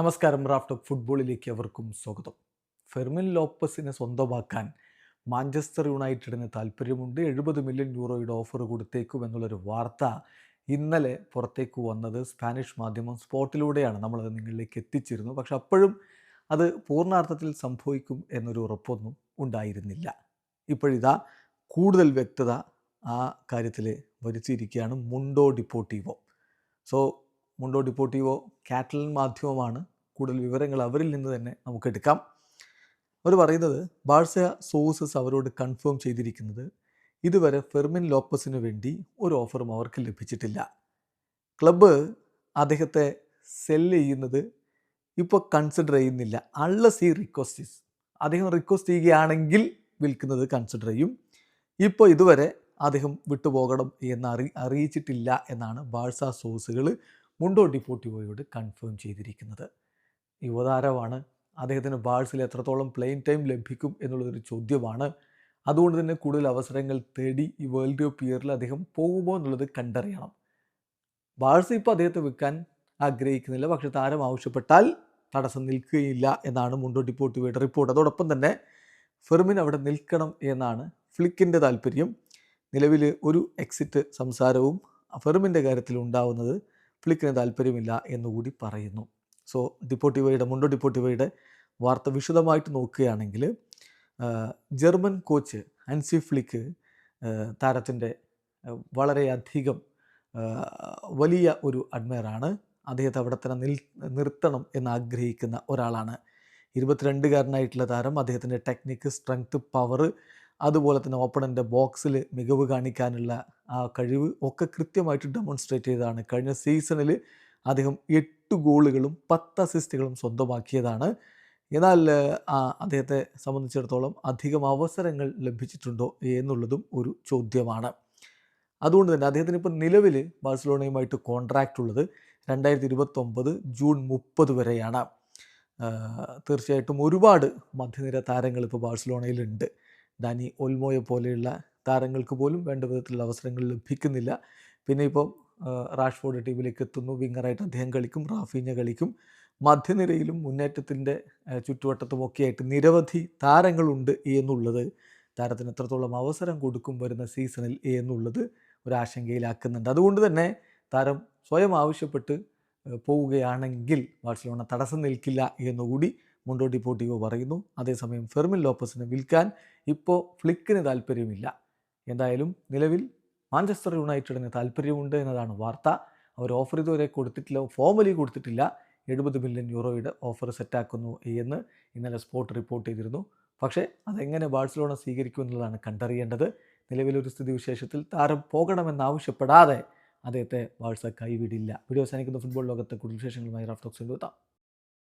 നമസ്കാരം. റാഫ്റ്റ് ഫുട്ബോളിലേക്ക് അവർക്കും സ്വാഗതം. ഫെർമിൻ ലോപ്പസിനെ സ്വന്തമാക്കാൻ മാഞ്ചസ്റ്റർ യുണൈറ്റഡിന് താല്പര്യമുണ്ട് എഴുപത് മില്യൺ യൂറോയുടെ ഓഫർ കൊടുത്തേക്കും എന്നുള്ളൊരു വാർത്ത ഇന്നലെ പുറത്തേക്ക് വന്നത് സ്പാനിഷ് മാധ്യമം സ്പോട്ടിലൂടെയാണ്. നമ്മളത് നിങ്ങളിലേക്ക് എത്തിച്ചിരുന്നു. പക്ഷെ അപ്പോഴും അത് പൂർണാർത്ഥത്തിൽ സംഭവിക്കും എന്നൊരു ഉറപ്പൊന്നും ഉണ്ടായിരുന്നില്ല. ഇപ്പോഴിതാ കൂടുതൽ വ്യക്തത ആ കാര്യത്തിൽ വരുത്തിയിരിക്കുകയാണ് മുണ്ടോ ഡിപ്പോട്ടീവോ സോ മുണ്ടോ ഡിപ്പോട്ടീവോ കാറ്റലിൻ മാധ്യമമാണ് കൂടുതൽ വിവരങ്ങൾ അവരിൽ നിന്ന് തന്നെ നമുക്ക് എടുക്കാം. അവർ പറയുന്നത് ബാഴ്സ സോഴ്സസ് അവരോട് കൺഫേം ചെയ്തിരിക്കുന്നത് ഇതുവരെ ഫെർമിൻ ലോപ്പസിന് വേണ്ടി ഒരു ഓഫറും അവർക്ക് ലഭിച്ചിട്ടില്ല. ക്ലബ്ബ് അദ്ദേഹത്തെ സെൽ ചെയ്യുന്നത് ഇപ്പോൾ കൺസിഡർ ചെയ്യുന്നില്ല. അള്ളസ് ഈ റിക്വസ്റ്റീസ് അദ്ദേഹം റിക്വസ്റ്റ് ചെയ്യുകയാണെങ്കിൽ വിൽക്കുന്നത് കൺസിഡർ ചെയ്യും. ഇപ്പോൾ ഇതുവരെ അദ്ദേഹം വിട്ടുപോകണം എന്ന് അറി അറിയിച്ചിട്ടില്ല എന്നാണ് ബാഴ്സ സോഴ്സുകൾ മുണ്ടോ ഡിപ്പോട്ടിവോയോട് കൺഫേം ചെയ്തിരിക്കുന്നത്. യുവതാരമാണ് അദ്ദേഹത്തിന് ബാഴ്സിൽ എത്രത്തോളം പ്ലെയിൻ ടൈം ലഭിക്കും എന്നുള്ളൊരു ചോദ്യമാണ്. അതുകൊണ്ട് തന്നെ കൂടുതൽ അവസരങ്ങൾ തേടി ഈ വേൾഡ് കപ്പ് ഇയറിൽ അദ്ദേഹം പോകുമോ എന്നുള്ളത് കണ്ടറിയണം. ബാഴ്സ ഇപ്പോൾ അദ്ദേഹത്തെ വിൽക്കാൻ ആഗ്രഹിക്കുന്നില്ല. പക്ഷേ താരം ആവശ്യപ്പെട്ടാൽ തടസ്സം നിൽക്കുകയില്ല എന്നാണ് മുണ്ടോ ഡിപ്പോട്ടിവോയുടെ റിപ്പോർട്ട് അതോടൊപ്പം തന്നെ ഫെർമിൻ അവിടെ നിൽക്കണം എന്നാണ് ഫ്ലിക്കിന്റെ താല്പര്യം. നിലവിൽ ഒരു എക്സിറ്റ് സംസാരവും ഫെർമിന്റെ കാര്യത്തിൽ ഉണ്ടാവുന്നത് ഫ്ലിക്കിന് താല്പര്യമില്ല എന്നുകൂടി പറയുന്നു. സോ ഡിപ്പോട്ടിവയുടെ മുണ്ടോ ഡിപ്പോട്ടിവയുടെ വാർത്ത വിശദമായിട്ട് നോക്കുകയാണെങ്കിൽ ജർമ്മൻ കോച്ച് ഹൻസി ഫ്ലിക്ക് താരത്തിന്റെ വളരെയധികം വലിയ ഒരു അഡ്മയറാണ്. അദ്ദേഹത്തെ അവിടെ തന്നെ നിൽ നിർത്തണം എന്ന് ആഗ്രഹിക്കുന്ന ഒരാളാണ്. ഇരുപത്തിരണ്ടുകാരനായിട്ടുള്ള താരം അദ്ദേഹത്തിന്റെ ടെക്നിക്ക് സ്ട്രെങ്ത് പവർ അതുപോലെ തന്നെ ഓപ്പണന്റെ ബോക്സിൽ മികവ് കാണിക്കാനുള്ള ആ കഴിവ് ഒക്കെ കൃത്യമായിട്ട് ഡെമോൺസ്ട്രേറ്റ് ചെയ്തതാണ്. കഴിഞ്ഞ സീസണിൽ അദ്ദേഹം എട്ട് ഗോളുകളും പത്ത് അസിസ്റ്റുകളും സ്വന്തമാക്കിയതാണ്. എന്നാൽ അദ്ദേഹത്തെ സംബന്ധിച്ചിടത്തോളം അധികം അവസരങ്ങൾ ലഭിച്ചിട്ടുണ്ടോ എന്നുള്ളതും ഒരു ചോദ്യമാണ്. അതുകൊണ്ട് തന്നെ അദ്ദേഹത്തിന് ഇപ്പോൾ നിലവിൽ ബാഴ്സലോണയുമായിട്ട് കോൺട്രാക്റ്റ് ഉള്ളത് രണ്ടായിരത്തി ഇരുപത്തൊമ്പത് ജൂൺ മുപ്പത് വരെയാണ്. തീർച്ചയായിട്ടും ഒരുപാട് മധ്യനിര താരങ്ങൾ ഇപ്പോൾ ബാഴ്സലോണയിലുണ്ട്. ഡാനി ഒൽമോയെ പോലെയുള്ള താരങ്ങൾക്ക് പോലും വേണ്ട വിധത്തിലുള്ള അവസരങ്ങൾ ലഭിക്കുന്നില്ല. പിന്നെ ഇപ്പോൾ റാഷ്ഫോർഡ് ടീമിലേക്ക് എത്തുന്നു. വിങ്ങറായിട്ട് അദ്ദേഹം കളിക്കും റാഫീഞ്ഞ കളിക്കും. മധ്യനിരയിലും മുന്നേറ്റത്തിന്റെ ചുറ്റുവട്ടത്തുമൊക്കെ ആയിട്ട് നിരവധി താരങ്ങളുണ്ട് എന്നുള്ളത്. താരത്തിന് എത്രത്തോളം അവസരം കൊടുക്കും വരുന്ന സീസണിൽ എന്നുള്ളത് ഒരു ആശങ്കയിലാക്കുന്നുണ്ട്. അതുകൊണ്ട് തന്നെ താരം സ്വയം ആവശ്യപ്പെട്ട് പോവുകയാണെങ്കിൽ ബാഴ്സലോണ തടസ്സം നിൽക്കില്ല എന്നുകൂടി മുണ്ടോ ഡിപ്പോട്ടിയോ പറയുന്നു. അതേസമയം ഫെർമിൻ ലോപ്പസിനെ വിൽക്കാൻ ഇപ്പോൾ ഫ്ലിക്കിന് താല്പര്യമില്ല എന്തായാലും നിലവിൽ മാഞ്ചസ്റ്റർ യുണൈറ്റഡിന് താല്പര്യമുണ്ട് എന്നതാണ് വാർത്ത. അവർ ഓഫർ ഇതുവരെ കൊടുത്തിട്ടില്ല ഫോർമലി കൊടുത്തിട്ടില്ല. എഴുപത് മില്യൺ യൂറോയുടെ ഓഫർ സെറ്റാക്കുന്നു എന്ന് ഇന്നലെ സ്പോട്ട് റിപ്പോർട്ട് ചെയ്തിരുന്നു. പക്ഷേ അതെങ്ങനെ ബാഴ്സലോണ സ്വീകരിക്കും എന്നുള്ളതാണ് കണ്ടറിയേണ്ടത്. നിലവിലൊരു സ്ഥിതിവിശേഷത്തിൽ താരം പോകണമെന്നാവശ്യപ്പെടാതെ അദ്ദേഹത്തെ ബാഴ്സ കൈവിടില്ല. വീഡിയോ അവസാനിക്കുന്ന. ഫുട്ബോൾ ലോകത്തെ കൂടുതൽ വിശേഷങ്ങളുമായി റാഫ്റ്റോക്സ് എത്താം